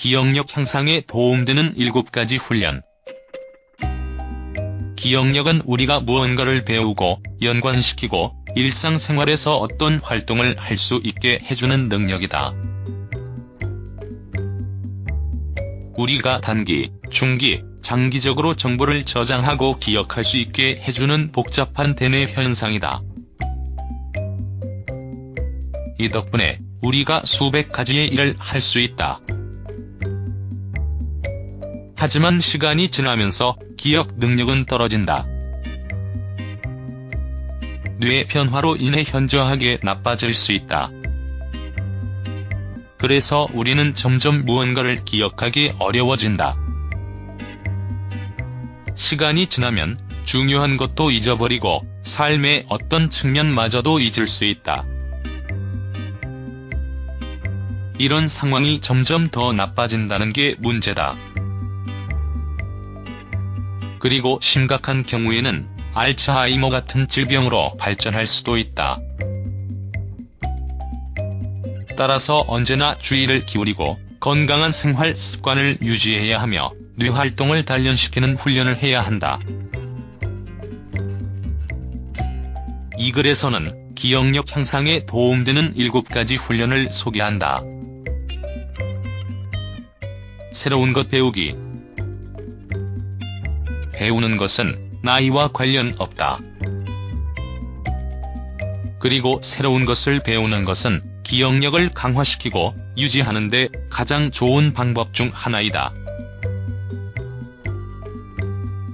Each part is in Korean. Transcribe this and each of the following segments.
기억력 향상에 도움되는 7가지 훈련. 기억력은 우리가 무언가를 배우고 연관시키고 일상생활에서 어떤 활동을 할 수 있게 해주는 능력이다. 우리가 단기, 중기, 장기적으로 정보를 저장하고 기억할 수 있게 해주는 복잡한 대뇌 현상이다. 이 덕분에 우리가 수백 가지의 일을 할 수 있다. 하지만 시간이 지나면서 기억 능력은 떨어진다. 뇌 변화로 인해 현저하게 나빠질 수 있다. 그래서 우리는 점점 무언가를 기억하기 어려워진다. 시간이 지나면 중요한 것도 잊어버리고 삶의 어떤 측면마저도 잊을 수 있다. 이런 상황이 점점 더 나빠진다는 게 문제다. 그리고 심각한 경우에는 알츠하이머 같은 질병으로 발전할 수도 있다. 따라서 언제나 주의를 기울이고 건강한 생활 습관을 유지해야 하며 뇌 활동을 단련시키는 훈련을 해야 한다. 이 글에서는 기억력 향상에 도움되는 7가지 훈련을 소개한다. 새로운 것 배우기 배우는 것은 나이와 관련 없다. 그리고 새로운 것을 배우는 것은 기억력을 강화시키고 유지하는 데 가장 좋은 방법 중 하나이다.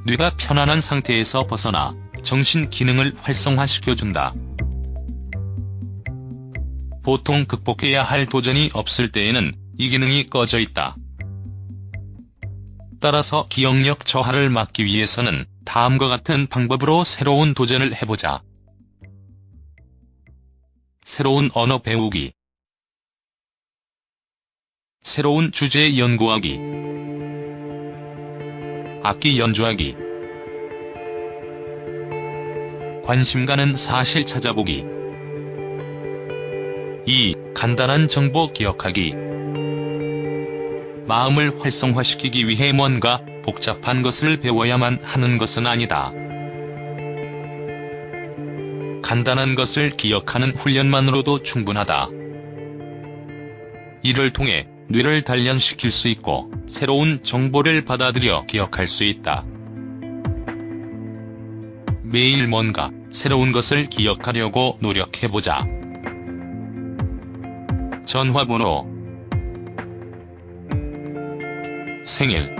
뇌가 편안한 상태에서 벗어나 정신 기능을 활성화시켜준다. 보통 극복해야 할 도전이 없을 때에는 이 기능이 꺼져 있다. 따라서 기억력 저하를 막기 위해서는 다음과 같은 방법으로 새로운 도전을 해보자. 새로운 언어 배우기 새로운 주제 연구하기 악기 연주하기 관심 가는 사실 찾아보기 2. 간단한 정보 기억하기 마음을 활성화시키기 위해 뭔가 복잡한 것을 배워야만 하는 것은 아니다. 간단한 것을 기억하는 훈련만으로도 충분하다. 이를 통해 뇌를 단련시킬 수 있고 새로운 정보를 받아들여 기억할 수 있다. 매일 뭔가 새로운 것을 기억하려고 노력해보자. 전화번호 생일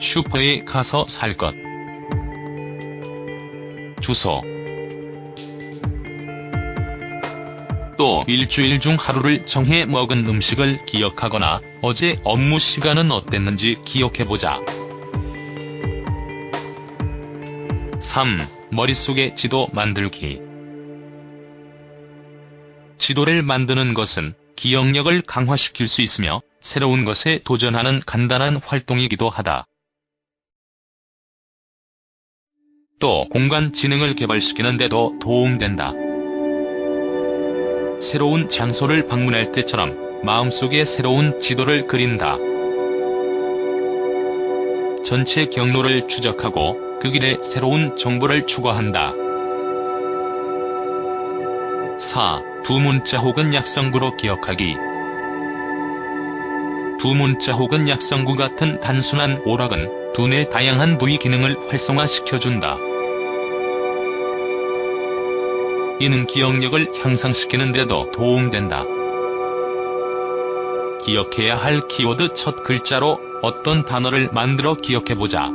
슈퍼에 가서 살 것 주소 또 일주일 중 하루를 정해 먹은 음식을 기억하거나 어제 업무 시간은 어땠는지 기억해보자. 3. 머릿속에 지도 만들기 지도를 만드는 것은 기억력을 강화시킬 수 있으며 새로운 것에 도전하는 간단한 활동이기도 하다. 또 공간 지능을 개발시키는 데도 도움된다. 새로운 장소를 방문할 때처럼 마음속에 새로운 지도를 그린다. 전체 경로를 추적하고 그 길에 새로운 정보를 추가한다. 4. 두 문자 혹은 약성구로 기억하기 두 문자 혹은 약성구 같은 단순한 오락은 두뇌 다양한 부위 기능을 활성화시켜준다. 이는 기억력을 향상시키는 데도 도움된다. 기억해야 할 키워드 첫 글자로 어떤 단어를 만들어 기억해보자.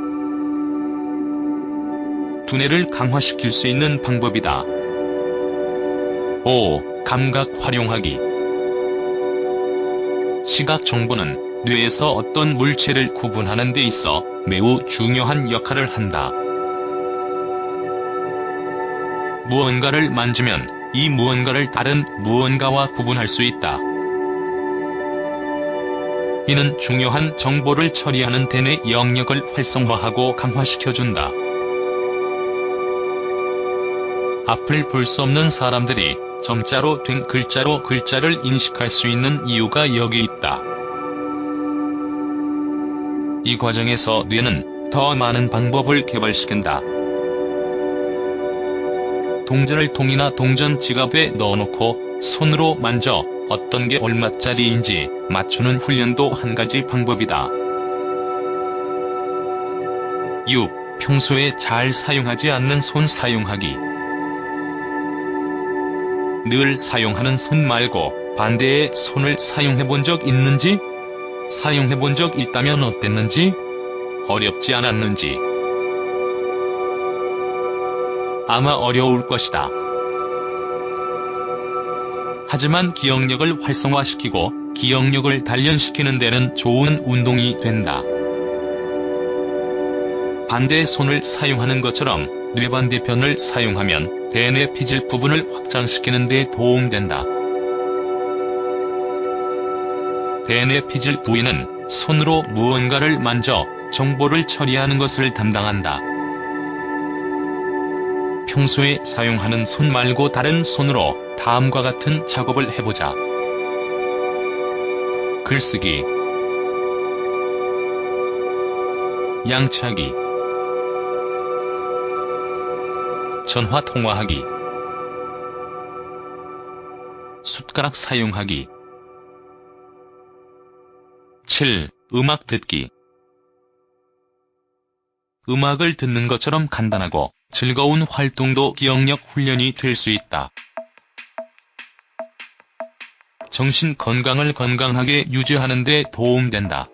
두뇌를 강화시킬 수 있는 방법이다. 5. 감각 활용하기 시각 정보는 뇌에서 어떤 물체를 구분하는 데 있어 매우 중요한 역할을 한다. 무언가를 만지면 이 무언가를 다른 무언가와 구분할 수 있다. 이는 중요한 정보를 처리하는 대뇌 영역을 활성화하고 강화시켜준다. 앞을 볼 수 없는 사람들이 점자로 된 글자로 글자를 인식할 수 있는 이유가 여기 있다. 이 과정에서 뇌는 더 많은 방법을 개발시킨다. 동전을 통이나 동전 지갑에 넣어놓고 손으로 만져 어떤 게 얼마짜리인지 맞추는 훈련도 한 가지 방법이다. 6. 평소에 잘 사용하지 않는 손 사용하기. 늘 사용하는 손 말고 반대의 손을 사용해 본 적 있는지? 사용해 본 적 있다면 어땠는지? 어렵지 않았는지? 아마 어려울 것이다. 하지만 기억력을 활성화시키고 기억력을 단련시키는 데는 좋은 운동이 된다. 반대의 손을 사용하는 것처럼 뇌반대편을 사용하면 대뇌 피질 부분을 확장시키는 데 도움된다. 대뇌 피질 부위는 손으로 무언가를 만져 정보를 처리하는 것을 담당한다. 평소에 사용하는 손 말고 다른 손으로 다음과 같은 작업을 해보자. 글쓰기 양치하기 전화 통화하기 숟가락 사용하기 7. 음악 듣기 음악을 듣는 것처럼 간단하고 즐거운 활동도 기억력 훈련이 될 수 있다. 정신 건강을 건강하게 유지하는 데 도움된다.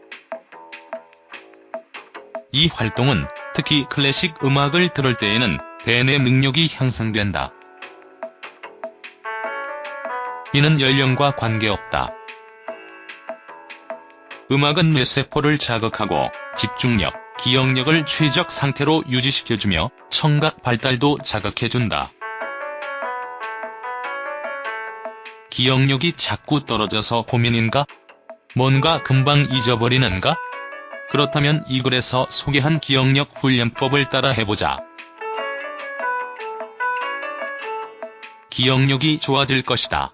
이 활동은 특히 클래식 음악을 들을 때에는 대뇌 능력이 향상된다. 이는 연령과 관계없다. 음악은 뇌세포를 자극하고 집중력, 기억력을 최적 상태로 유지시켜주며 청각 발달도 자극해준다. 기억력이 자꾸 떨어져서 고민인가? 뭔가 금방 잊어버리는가? 그렇다면 이 글에서 소개한 기억력 훈련법을 따라 해보자. 기억력이 좋아질 것이다.